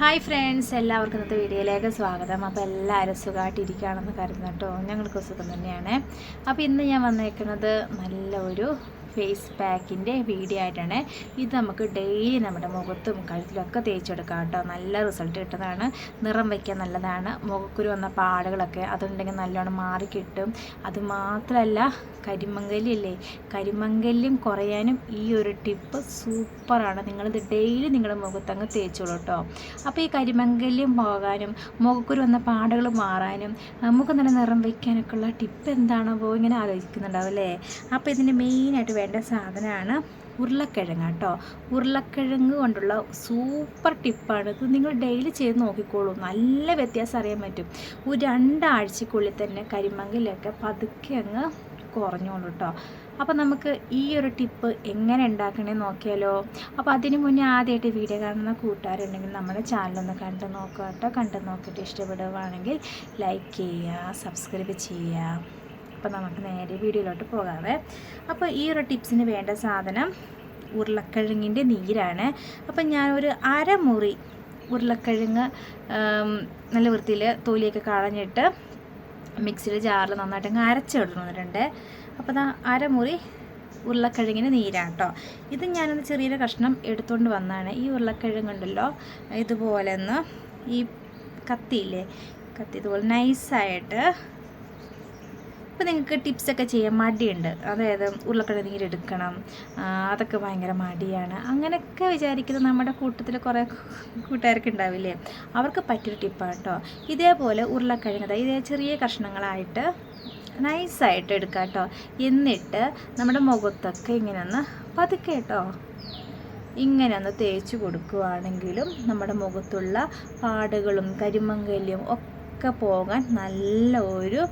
Hi friends എല്ലാവർക്കും ഇന്നത്തെ വീഡിയോയിലേക്ക് സ്വാഗതം. അപ്പോൾ എല്ലാവരും സുഖമായിട്ടിരിക്കുകയാണെന്ന് കരുതുന്നു കേട്ടോ. ഞങ്ങൾക്ക് സുഖം തന്നെയാണ്. അപ്പോൾ ഇന്ന് ഞാൻ വന്നേക്കുന്നത് നല്ല ഒരു ഫേസ് പാക്കിന്റെ വീഡിയോ ആയിട്ടാണ് ഇത് നമുക്ക് ഡെയിലി നമ്മുടെ മുഖത്തും കഴുത്തിലൊക്കെ തേച്ചെടുക്കാം കേട്ടോ. നല്ല റിസൾട്ട് കിട്ടുന്നതാണ്. നിറം വയ്ക്കാൻ നല്ലതാണ്. മുഖക്കുരു വന്ന പാടുകളൊക്കെ അതുണ്ടെങ്കിൽ നല്ലോണം മാറി കിട്ടും. അതുമാത്രമല്ല കരിമങ്കല്ലേ കരിമങ്കല്യം കുറയാനും ഈ ഒരു ടിപ്പ് സൂപ്പറാണ് നിങ്ങളിത് ഡെയിലി നിങ്ങളുടെ മുഖത്തങ്ങ് തേച്ചോളൂ കേട്ടോ. അപ്പോൾ ഈ കരിമങ്കല്യം പോകാനും മുഖക്കുരു വന്ന പാടുകൾ മാറാനും നമുക്ക് നല്ല നിറം വയ്ക്കാനൊക്കെ ഉള്ള ടിപ്പ് എന്താണോ ഇങ്ങനെ ആലോചിക്കുന്നുണ്ടാവും അല്ലേ? അപ്പോൾ ഇതിന് മെയിനായിട്ട് വേണ്ട സാധനമാണ് ഉരുളക്കിഴങ്ങ് കേട്ടോ. ഉരുളക്കിഴങ്ങ് കൊണ്ടുള്ള സൂപ്പർ ടിപ്പാണ്. ഇത് നിങ്ങൾ ഡെയിലി ചെയ്ത് നോക്കിക്കോളൂ. നല്ല വ്യത്യാസം അറിയാൻ പറ്റും. ഒരു രണ്ടാഴ്ചക്കുള്ളിൽ തന്നെ കരിമങ്കിലൊക്കെ പതുക്കെ അങ്ങ് കുറഞ്ഞോളൂ കേട്ടോ. അപ്പോൾ നമുക്ക് ഈ ഒരു ടിപ്പ് എങ്ങനെ ഉണ്ടാക്കണേ നോക്കിയാലോ. അപ്പോൾ അതിന് മുന്നേ ആദ്യമായിട്ട് വീഡിയോ കാണുന്ന കൂട്ടുകാരുണ്ടെങ്കിൽ നമ്മുടെ ചാനലൊന്ന് കണ്ട് നോക്കുക കേട്ടോ. കണ്ട് നോക്കിയിട്ട് ഇഷ്ടപ്പെടുകയാണെങ്കിൽ ലൈക്ക് ചെയ്യുക സബ്സ്ക്രൈബ് ചെയ്യുക. അപ്പോൾ നമുക്ക് നേരെ വീഡിയോയിലോട്ട് പോകാവേ. അപ്പോൾ ഈ ഒരു ടിപ്സിന് വേണ്ട സാധനം ഉരുളക്കിഴങ്ങിന്റെ നീരാണ്. അപ്പം ഞാൻ ഒരു അരമുറി ഉരുളക്കിഴങ്ങ് നല്ല വൃത്തിയിൽ തൊലിയൊക്കെ കളഞ്ഞിട്ട് മിക്സിയുടെ ജാറിൽ നന്നായിട്ട് അരച്ചെടുക്കുന്നുണ്ട് അപ്പോൾ ദാ അരമുറി ഉരുളക്കിഴങ്ങിന് നീരാണ് കേട്ടോ ഇത് ഞാനൊന്ന് ചെറിയൊരു കഷ്ണം എടുത്തുകൊണ്ട് വന്നാണ്. ഈ ഉരുളക്കിഴങ്ങുണ്ടല്ലോ ഇതുപോലെ ഒന്ന് ഈ കത്തിയില്ലേ കത്തി ഇതുപോലെ നൈസായിട്ട് ഇപ്പോൾ നിങ്ങൾക്ക് ടിപ്സൊക്കെ ചെയ്യാൻ മടിയുണ്ട്. അതായത് ഉരുളക്കിഴങ്ങ് നീര് എടുക്കണം അതൊക്കെ ഭയങ്കര മടിയാണ്. അങ്ങനെയൊക്കെ വിചാരിക്കുന്ന നമ്മുടെ കൂട്ടത്തിൽ കുറേ കൂട്ടുകാർക്ക് ഉണ്ടാവില്ലേ? അവർക്ക് പറ്റിയൊരു ടിപ്പാണ് കേട്ടോ ഇതേപോലെ ഉരുളക്കിഴങ്ങ് ഇതേ ചെറിയ കഷ്ണങ്ങളായിട്ട് നൈസായിട്ട് എടുക്കാം കേട്ടോ എന്നിട്ട് നമ്മുടെ മുഖത്തൊക്കെ ഇങ്ങനെ ഒന്ന് പതുക്കെ കേട്ടോ ഇങ്ങനെ ഒന്ന് തേച്ച് കൊടുക്കുകയാണെങ്കിലും നമ്മുടെ മുഖത്തുള്ള പാടുകളും കരിമങ്കല്യം ഒക്കെ പോകാൻ നല്ല ഒരു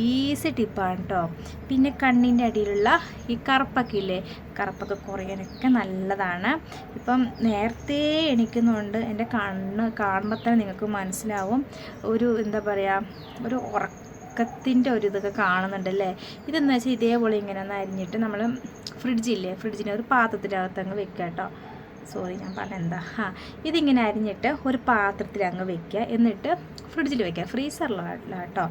ഈസി ടിപ്പാണ് കേട്ടോ പിന്നെ കണ്ണിന്റെ അടിയിലുള്ള ഈ കറുപ്പൊക്കെ ഇല്ലേ? കറുപ്പൊക്കെ കുറയാനൊക്കെ നല്ലതാണ്. ഇപ്പം നേരത്തെ എണീക്കുന്നതുകൊണ്ട് എന്റെ കണ്ണ് കാണുമ്പോൾ തന്നെ നിങ്ങൾക്ക് മനസ്സിലാവും. ഒരു എന്താ പറയുക ഒരു ഉറക്കത്തിന്റെ ഒരു ഇതൊക്കെ കാണുന്നുണ്ടല്ലേ ഇതെന്ന് വെച്ചാൽ ഇതേപോലെ ഇങ്ങനെ ഒന്ന് അരിഞ്ഞിട്ട് നമ്മൾ ഫ്രിഡ്ജില്ലേ ഫ്രിഡ്ജിനെ ഒരു പാത്രത്തിനകത്ത് അങ്ങ് വെക്കാം കേട്ടോ സോറി ഞാൻ പറഞ്ഞ എന്താ ആ ഇതിങ്ങനെ അരിഞ്ഞിട്ട് ഒരു പാത്രത്തിൽ അങ്ങ് വെക്കുക. എന്നിട്ട് ഫ്രിഡ്ജിൽ വെക്കുക. ഫ്രീസറിലല്ല കേട്ടോ.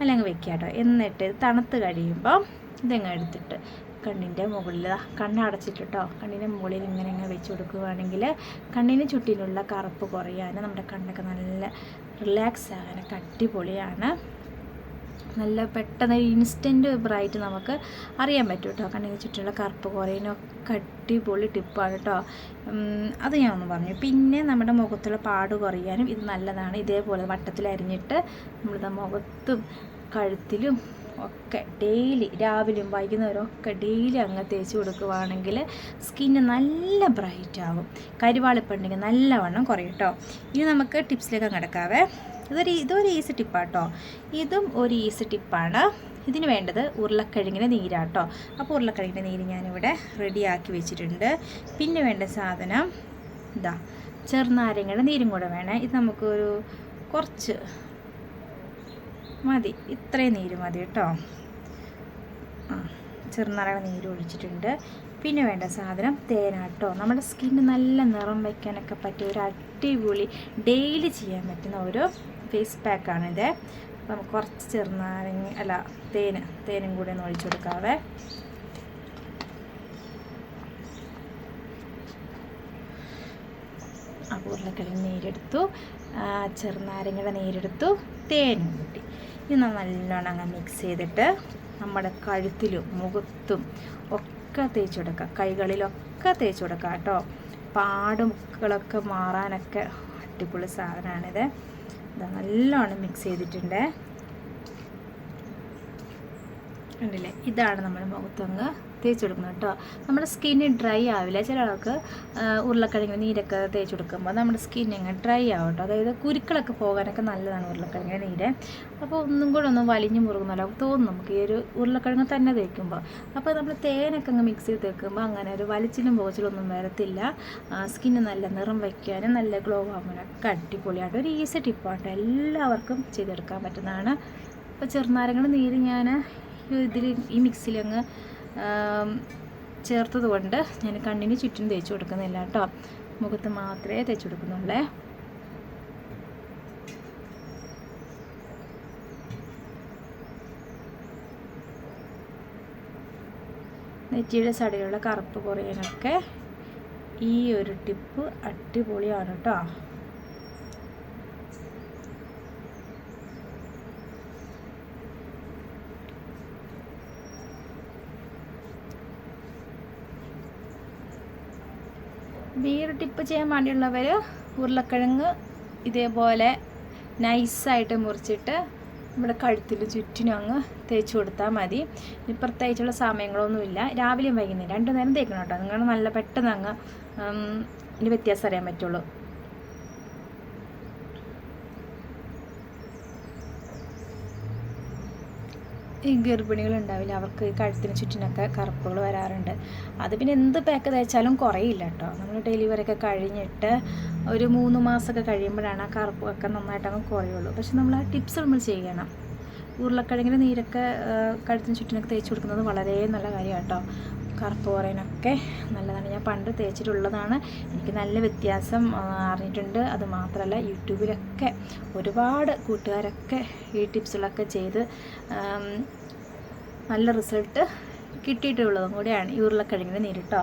അല്ല അങ്ങ് വെക്കുക കേട്ടോ. എന്നിട്ട് തണുത്ത് കഴിയുമ്പോൾ ഇതങ്ങ് എടുത്തിട്ട് കണ്ണിന്റെ മുകളിൽ കണ്ണടച്ചിട്ടോ കണ്ണിന്റെ മുകളിൽ ഇങ്ങനെ അങ്ങ് വെച്ച് കൊടുക്കുകയാണെങ്കിൽ കണ്ണിന് ചുറ്റിനുള്ള കറുപ്പ് കുറയാനും നമ്മുടെ കണ്ണൊക്കെ നല്ല റിലാക്സ് ആകാനൊക്കെ അടിപൊളിയാണ്. നല്ല പെട്ടെന്ന് ഇൻസ്റ്റന്റ് ബ്രൈറ്റ് നമുക്ക് അറിയാൻ പറ്റും കേട്ടോ കണ്ണിന് ചുറ്റുമുള്ള കറുപ്പ് കുറയുന്നൊക്കെ അടിപൊളി ടിപ്പാണ് കേട്ടോ അത് ഞാൻ ഒന്ന് പറഞ്ഞു. പിന്നെ നമ്മുടെ മുഖത്തുള്ള പാട് കുറയാനും ഇത് നല്ലതാണ്. ഇതേപോലെ വട്ടത്തിൽ അരിഞ്ഞിട്ട് നമ്മളിത് മുഖത്തും കഴുത്തിലും ഒക്കെ ഡെയിലി രാവിലെയും വൈകുന്നേരം ഒക്കെ ഡെയിലി അങ്ങ് തേച്ച് കൊടുക്കുവാണെങ്കിൽ സ്കിന്ന് നല്ല ബ്രൈറ്റ് ആകും. കരിവാളിപ്പുണ്ടെങ്കിൽ നല്ലവണ്ണം കുറയും കേട്ടോ ഇനി നമുക്ക് ടിപ്സിലേക്ക് കിടക്കാവേ. ഇതൊരു ഇതൊരു ഈസി ടിപ്പാട്ടോ. ഇതും ഒരു ഈസി ടിപ്പാണ്. ഇതിന് വേണ്ടത് ഉരുളക്കിഴങ്ങിന്റെ നീരാട്ടോ. അപ്പോൾ ഉരുളക്കിഴങ്ങിന്റെ നീര് ഞാനിവിടെ റെഡിയാക്കി വെച്ചിട്ടുണ്ട്. പിന്നെ വേണ്ട സാധനം ഇതാ ചെറുനാരങ്ങയുടെ നീരും കൂടെ വേണേ. ഇത് നമുക്കൊരു കുറച്ച് മതി. ഇത്രയും നീര് മതി കേട്ടോ. ആ ചെറുനാരങ്ങ നീര് ഒഴിച്ചിട്ടുണ്ട്. പിന്നെ വേണ്ട സാധനം തേനാട്ടോ. നമ്മുടെ സ്കിന്ന് നല്ല നിറം വയ്ക്കാനൊക്കെ പറ്റിയ ഒരു അടിപൊളി ഡെയിലി ചെയ്യാൻ പറ്റുന്ന ഒരു ഫേസ് പാക്കാണിത് നമുക്ക് കുറച്ച് ചെറുനാരങ്ങ അല്ല തേൻ തേനും കൂടി ഒന്ന് ഒഴിച്ചു കൊടുക്കാവേ. അപ്പോൾ ഉരുളക്കിഴങ്ങ് നീരെടുത്തു. ചെറുനാരങ്ങയുടെ നീരെടുത്തു. തേനും കൂട്ടി. ഇത് നല്ലോണം അങ്ങ് മിക്സ് ചെയ്തിട്ട് നമ്മുടെ കഴുത്തിലും മുഖത്തും ഒക്കെ തേച്ചു കൊടുക്കുക കൈകളിലൊക്കെ തേച്ചു കൊടുക്കുക കേട്ടോ. പാടുമുക്കളൊക്കെ മാറാനൊക്കെ അടിപൊളി സാധനമാണിത്. നല്ലോണം മിക്സ് ചെയ്തിട്ടുണ്ട്. കണ്ടില്ലേ? ഇതാണ് നമ്മുടെ മുഖത്തങ്ങ് തേച്ച് കൊടുക്കണം കേട്ടോ. നമ്മുടെ സ്കിന്ന് ഡ്രൈ ആവില്ല. ചില ആൾക്ക് ഉരുളക്കിഴങ്ങ് നീരൊക്കെ തേച്ച് കൊടുക്കുമ്പോൾ നമ്മുടെ സ്കിൻ അങ്ങ് ഡ്രൈ ആവും കേട്ടോ. അതായത് കുരുക്കളൊക്കെ പോകാനൊക്കെ നല്ലതാണ് ഉരുളക്കിഴങ്ങ് നീര്. അപ്പോൾ ഒന്നും കൂടെ ഒന്ന് വലിഞ്ഞു മുറുകുന്നല്ലോ തോന്നും നമുക്ക് ഈ ഒരു ഉരുളക്കിഴങ്ങ് തന്നെ തേക്കുമ്പോൾ അപ്പോൾ നമ്മൾ തേനൊക്കെ അങ്ങ് മിക്സ് ചെയ്ത് തേക്കുമ്പോൾ അങ്ങനെ ഒരു വലിച്ചിലും പോച്ചിലും ഒന്നും വരത്തില്ല സ്കിന്ന് നല്ല നിറം വയ്ക്കാനും നല്ല ഗ്ലോ ആകാനൊക്കെ അടിപൊളിയായിട്ട് ഒരു ഈസി ടിപ്പാണ് എല്ലാവർക്കും ചെയ്തെടുക്കാൻ പറ്റുന്നതാണ്. അപ്പോൾ ചെറുനാരങ്ങൾ നീര് ഞാൻ ഇതിൽ ഈ മിക്സിലങ്ങ് ചേർത്തത് കൊണ്ട് ഞാൻ കണ്ണിന് ചുറ്റും തേച്ച് കൊടുക്കുന്നില്ല കേട്ടോ. മുഖത്ത് മാത്രമേ തേച്ച് കൊടുക്കുന്നുള്ളേ. നെറ്റിയുടെ സൈഡിലുള്ള കറുപ്പ് കുറയാനൊക്കെ ഈ ഒരു ടിപ്പ് അടിപൊളിയാണ് കേട്ടോ. ഒരു ടിപ്പ് ചെയ്യാൻ വേണ്ടിയുള്ളവർ ഉരുളക്കിഴങ്ങ് ഇതേപോലെ നൈസായിട്ട് മുറിച്ചിട്ട് നമ്മുടെ കഴുത്തിൽ ചുറ്റിനും അങ്ങ് തേച്ച് കൊടുത്താൽ മതി. ഇനി പ്രത്യേകിച്ചുള്ള സമയങ്ങളൊന്നുമില്ല. രാവിലെയും വൈകുന്നേരം രണ്ടു നേരം തേക്കണം കേട്ടോ. നിങ്ങൾ നല്ല പെട്ടെന്ന് അങ്ങ് ഇതിന് വ്യത്യാസം അറിയാൻ പറ്റുള്ളൂ. ഈ ഗർഭിണികൾ ഉണ്ടാവില്ല. അവർക്ക് കഴുത്തിന് ചുറ്റിനൊക്കെ കറുപ്പുകൾ വരാറുണ്ട്. അത് പിന്നെ എന്ത് പാക്ക് തയ്ച്ചാലും കുറയില്ല കേട്ടോ. നമ്മൾ ഡെലിവറി ഒക്കെ കഴിഞ്ഞിട്ട് ഒരു മൂന്ന് മാസമൊക്കെ കഴിയുമ്പോഴാണ് ആ കറുപ്പൊക്കെ നന്നായിട്ട് അങ്ങ് കുറയുള്ളൂ. പക്ഷെ നമ്മൾ ആ ടിപ്സ് നമ്മൾ ചെയ്യണം. ഉരുളക്കിഴങ്ങിന് നീരൊക്കെ കഴുത്തിന് ചുറ്റിനൊക്കെ തേച്ച് കൊടുക്കുന്നത് വളരെ നല്ല കാര്യമാണ് കേട്ടോ. കറുപ്പ് കുറയാനൊക്കെ നല്ലതാണ്. ഞാൻ പണ്ട് തേച്ചിട്ടുള്ളതാണ്. എനിക്ക് നല്ല വ്യത്യാസം അറിഞ്ഞിട്ടുണ്ട്. അത് മാത്രമല്ല യൂട്യൂബിലൊക്കെ ഒരുപാട് കൂട്ടുകാരൊക്കെ ഈ ടിപ്സുകളൊക്കെ ചെയ്ത് നല്ല റിസൾട്ട് കിട്ടിയിട്ടുള്ളതും കൂടിയാണ് ഈ ഉരുളക്കിഴങ്ങിന് നീരിട്ടോ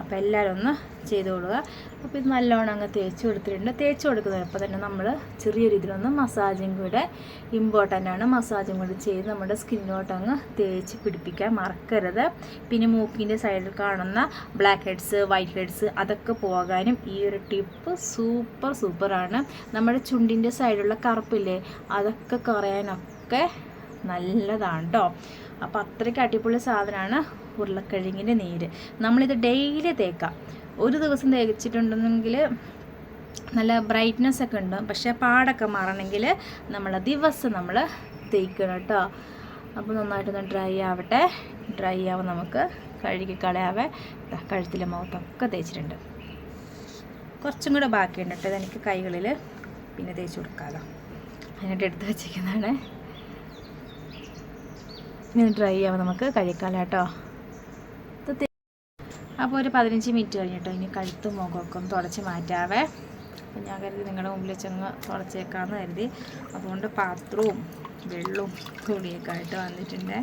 അപ്പോൾ എല്ലാവരും ഒന്ന് ചെയ്ത് കൊടുക്കുക. അപ്പോൾ ഇത് നല്ലോണം അങ്ങ് തേച്ച് കൊടുത്തിട്ടുണ്ട്. തേച്ച് കൊടുക്കുന്നതിനൊപ്പം തന്നെ നമ്മൾ ചെറിയ രീതിയിലൊന്ന് മസാജും കൂടെ ഇമ്പോർട്ടന്റ് ആണ്. മസാജും കൂടെ ചെയ്ത് നമ്മുടെ സ്കിന്നിലോട്ട് അങ്ങ് തേച്ച് പിടിപ്പിക്കാൻ മറക്കരുത്. പിന്നെ മൂക്കിന്റെ സൈഡിൽ കാണുന്ന ബ്ലാക്ക് ഹെഡ്സ് വൈറ്റ് ഹെഡ്സ് അതൊക്കെ പോകാനും ഈ ഒരു ടിപ്പ് സൂപ്പർ സൂപ്പറാണ് നമ്മുടെ ചുണ്ടിന്റെ സൈഡിലുള്ള കറുപ്പില്ലേ അതൊക്കെ കുറയാനൊക്കെ നല്ലതാണ് കേട്ടോ അപ്പോൾ അത്രയ്ക്ക് അടിപൊളി സാധനമാണ് ഉരുളക്കിഴങ്ങിന്റെ നീര്. നമ്മളിത് ഡെയിലി തേക്കാം. ഒരു ദിവസം തേച്ചിട്ടുണ്ടെങ്കിൽ നല്ല ബ്രൈറ്റ്നെസ് ഒക്കെ ഉണ്ട്. പക്ഷേ പാടൊക്കെ മാറണമെങ്കിൽ നമ്മൾ ദിവസം നമ്മൾ തേക്കണം കേട്ടോ. അപ്പോൾ നന്നായിട്ടൊന്ന് ഡ്രൈ ആവട്ടെ. ഡ്രൈ ആവും നമുക്ക് കഴുകി കളയാവേ. കഴുത്തിലെ മുഖത്തൊക്കെ തേച്ചിട്ടുണ്ട്. കുറച്ചും കൂടെ ബാക്കിയുണ്ട് കേട്ടോ. ഇതെനിക്ക് കൈകളിൽ പിന്നെ തേച്ച് കൊടുക്കാമല്ലോ അതിനായിട്ട് എടുത്ത് വെച്ചിരിക്കുന്നതാണ്. ഇനി ഡ്രൈ ആവുമ്പോൾ നമുക്ക് കഴിക്കാം കേട്ടോ. അപ്പോൾ ഒരു പതിനഞ്ച് മിനിറ്റ് കഴിഞ്ഞിട്ടോ. ഇനി കഴുത്തും മുഖമൊക്കെ ഒന്ന് തുടച്ച് മാറ്റാവേ. അപ്പം ഞാൻ കരുതി നിങ്ങളുടെ മുമ്പിൽ ചെങ്ങ് തുടച്ചേക്കാമെന്ന് കരുതി. അതുകൊണ്ട് പാത്രവും വെള്ളവും തുണിയൊക്കെ ആയിട്ട് വന്നിട്ടുണ്ട്.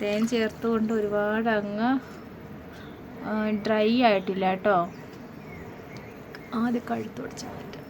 തേൻ ചേർത്തുകൊണ്ട് ഒരുപാട് അങ്ങ് ഡ്രൈ ആയിട്ടില്ല കേട്ടോ. ആദ്യം കഴുത്ത് തുടച്ചാൽ മതി.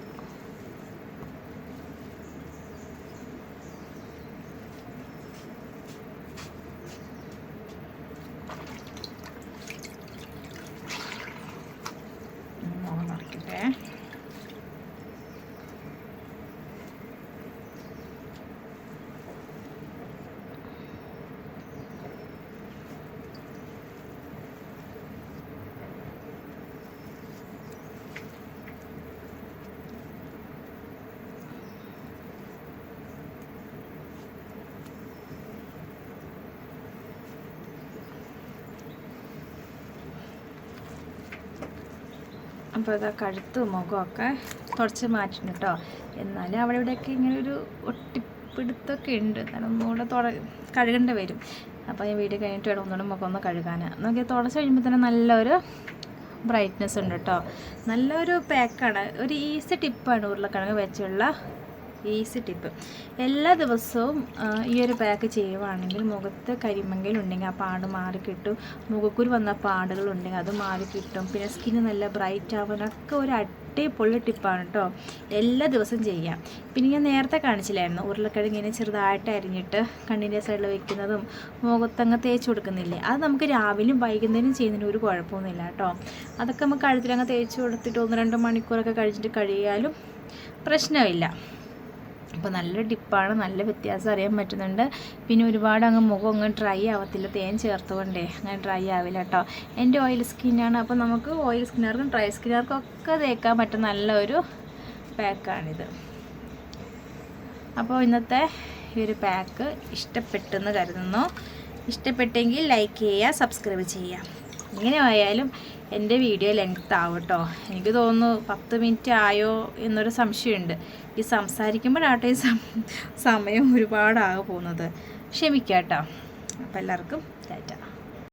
അപ്പോൾ ഇതാ കഴുത്തും മുഖമൊക്കെ തുടച്ച് മാറ്റണം കേട്ടോ എന്നാലും അവിടെ ഇവിടെയൊക്കെ ഇങ്ങനെ ഒരു ഒട്ടിപ്പിടുത്തൊക്കെ ഉണ്ട്. എന്നാലും ഒന്നുകൂടെ തുട കഴുകേണ്ടി വരും. അപ്പോൾ ഞാൻ വീഡിയോ കഴിഞ്ഞിട്ട് വേണം ഒന്നുകൂടെ മുഖം ഒന്ന് കഴുകാൻ നോക്കി തുടച്ച് കഴിയുമ്പോൾ തന്നെ നല്ലൊരു ബ്രൈറ്റ്നെസ് ഉണ്ട് കേട്ടോ നല്ലൊരു പാക്കാണ് ഒരു ഈസി ടിപ്പാണ് ഉരുളക്കിഴങ്ങ് വെച്ചുള്ള ഈസി ടിപ്പ്. എല്ലാ ദിവസവും ഈ ഒരു പാക്ക് ചെയ്യുവാണെങ്കിൽ മുഖത്ത് കരിമങ്കൽ ഉണ്ടെങ്കിൽ ആ പാട് മാറി കിട്ടും. മുഖക്കുരു വന്ന പാടുകൾ ഉണ്ടെങ്കിൽ അത് മാറി കിട്ടും. പിന്നെ സ്കിന്ന് നല്ല ബ്രൈറ്റ് ആവാനൊക്കെ ഒരു അടിപൊളി ടിപ്പാണ് കേട്ടോ എല്ലാ ദിവസവും ചെയ്യാം. പിന്നെ ഞാൻ നേരത്തെ കാണിച്ചില്ലായിരുന്നു. ഉരുളക്കിഴങ്ങിനെ ചെറുതായിട്ട് അരിഞ്ഞിട്ട് കണ്ണിന്റെ സൈഡിൽ വെക്കുന്നതും മുഖത്തങ്ങ് തേച്ച് കൊടുക്കുന്നില്ലേ? അത് നമുക്ക് രാവിലെയും വൈകുന്നേരം ചെയ്യുന്നതിന് ഒരു കുഴപ്പമൊന്നുമില്ല കേട്ടോ അതൊക്കെ നമുക്ക് കഴുത്തിലങ്ങ് തേച്ച് കൊടുത്തിട്ട് ഒന്ന് രണ്ട് മണിക്കൂറൊക്കെ കഴിച്ചിട്ട് കഴിയാലും പ്രശ്നമില്ല. അപ്പോൾ നല്ല ഡിപ്പാണ് നല്ല വ്യത്യാസം അറിയാൻ പറ്റുന്നുണ്ട്. പിന്നെ ഒരുപാട് അങ്ങ് മുഖം അങ്ങ് ഡ്രൈ ആവത്തില്ല തേൻ ചേർത്തുകൊണ്ടേ അങ്ങനെ ഡ്രൈ ആവില്ല കേട്ടോ എന്റെ ഓയിൽ സ്കിന്നാണ് അപ്പോൾ നമുക്ക് ഓയിൽ സ്കിന്നർക്കും ഡ്രൈ സ്കിന്നർക്കും ഒക്കെ തേക്കാൻ പറ്റുന്ന നല്ലൊരു പാക്കാണിത് അപ്പോൾ ഇന്നത്തെ ഈ ഒരു പാക്ക് ഇഷ്ടപ്പെട്ടെന്ന് കരുതുന്നു. ഇഷ്ടപ്പെട്ടെങ്കിൽ ലൈക്ക് ചെയ്യുക സബ്സ്ക്രൈബ് ചെയ്യുക. ഇങ്ങനെ ആയാലും എന്റെ വീഡിയോ ലെങ്ത് ആവട്ടോ എനിക്ക് തോന്നുന്നു പത്ത് മിനിറ്റ് ആയോ എന്നൊരു സംശയമുണ്ട്. ഈ സംസാരിക്കുമ്പോഴാട്ടോ ഈ സമയം ഒരുപാടാകെ പോകുന്നത്. ക്ഷമിക്കാം കേട്ടോ അപ്പോൾ എല്ലാവർക്കും ടാറ്റ.